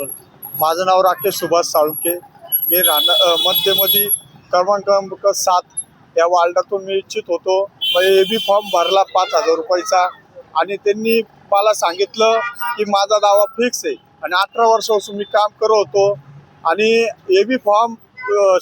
माझं नाव राकेश सुभाष साळुंके. मी राहणं मध्यमध्ये क्रमांक सात या वार्डातून मी इच्छित होतो. मग ए बी फॉर्म भरला पाच हजार रुपयाचा. आणि त्यांनी मला सांगितलं की माझा दावा फिक्स आहे. आणि अठरा वर्षापासून मी काम करत होतो. आणि ए बी फॉर्म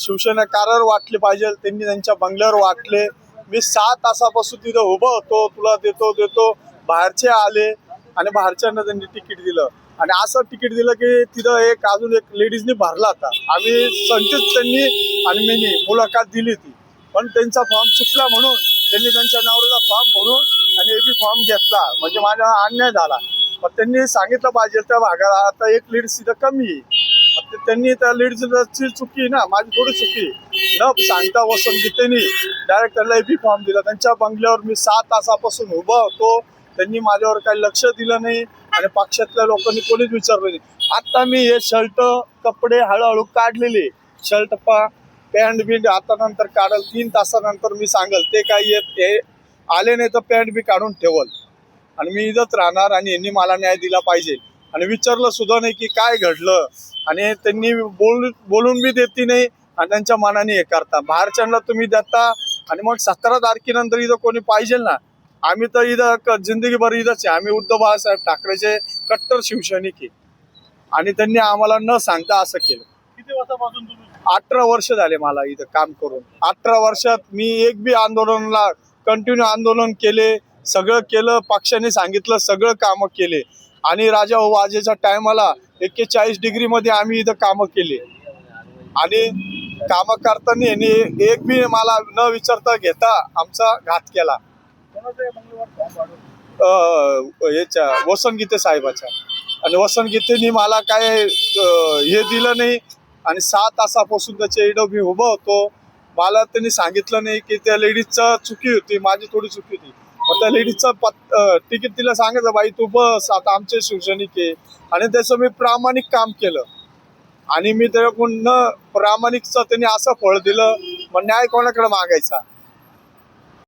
शिवसेना कारवर वाटले पाहिजे. त्यांनी त्यांच्या बंगल्यावर वाटले. मी सहा तासापासून तिथं उभं होतो. तुला देतो देतो. बाहेरचे आले. आणि बाहेरच्यांना त्यांनी तिकीट दिलं. आणि असं तिकीट दिलं की तिथं एक अजून एक लेडीजनी भरला होता. आम्ही संचित त्यांनी आणि मी मुलाखत दिली ती. पण त्यांचा फॉर्म चुकला म्हणून त्यांनी त्यांच्या नवऱ्याचा फॉर्म भरून आणि एबी फॉर्म घेतला. म्हणजे माझा अन्याय झाला. मग त्यांनी सांगितलं पाहिजे त्या भागाला आता एक लीड तिथं कमी आहे. ते त्यांनी त्या लीडची चुकी ना माझी थोडी चुकी न सांगता Vasant गीतेनी direct A A B form दिला. त्यांच्या बंगल्यावर मी सात तासापासून उभा होतो. त्यांनी माझ्यावर काही लक्ष दिलं नाही. आणि पक्षातल्या लोकांनी कोणीच विचारलं नाही. आता मी हे शर्ट कपडे हळूहळू काढलेले. शर्ट पा पॅन्ट बिंट आता नंतर काढल तीन तासानंतर मी सांगल ते काही येत हे आले नाही तर पॅन्ट बी काढून ठेवल. आणि मी इथंच राहणार आणि यांनी मला न्याय दिला पाहिजे. आणि विचारलं सुद्धा नाही की काय घडलं. आणि त्यांनी बोल बोलून बी देती नाही आणि त्यांच्या मनाने हे करता. बाहेरच्यांना तुम्ही देता आणि मग सतरा तारखेनंतर इथं कोणी पाहिजे ना आम्ही तर इथं क- जिंदगीभर इथंच आहे. आम्ही उद्धव बाळासाहेब ठाकरेचे कट्टर शिवसैनिक आहे. आणि त्यांनी आम्हाला न सांगता असं केलं. किती वर्षापासून अठरा वर्ष झाले मला इथं काम करून. अठरा वर्षात मी एक बी आंदोलनला कंटिन्यू आंदोलन केले सगळं केलं पक्षाने सांगितलं सगळं कामं केले. आणि राजा वाजेच्या टायमाला एक्केचाळीस डिग्रीमध्ये आम्ही इथं कामं केले. आणि कामं करताना एक बी मला न विचारता घेता आमचा घात केला. याच्या वसंत गीते साहेबाच्या. आणि वसंत गीतेनी मला काय हे दिलं नाही. आणि सहा तासापासून त्याच्या इडो मी उभं होतो. मला त्यांनी सांगितलं नाही की त्या लेडीजचं चुकी होती माझी थोडी चुकी होती. मग त्या लेडीजचं पत तिकीट तिला सांगायचं बाई तू बस आता आमचे शिवसैनिक आहे. आणि त्याचं मी प्रामाणिक काम केलं. आणि मी त्याच्याकडून न प्रामाणिकचं त्यांनी असं फळ दिलं. मग न्याय कोणाकडे मागायचा?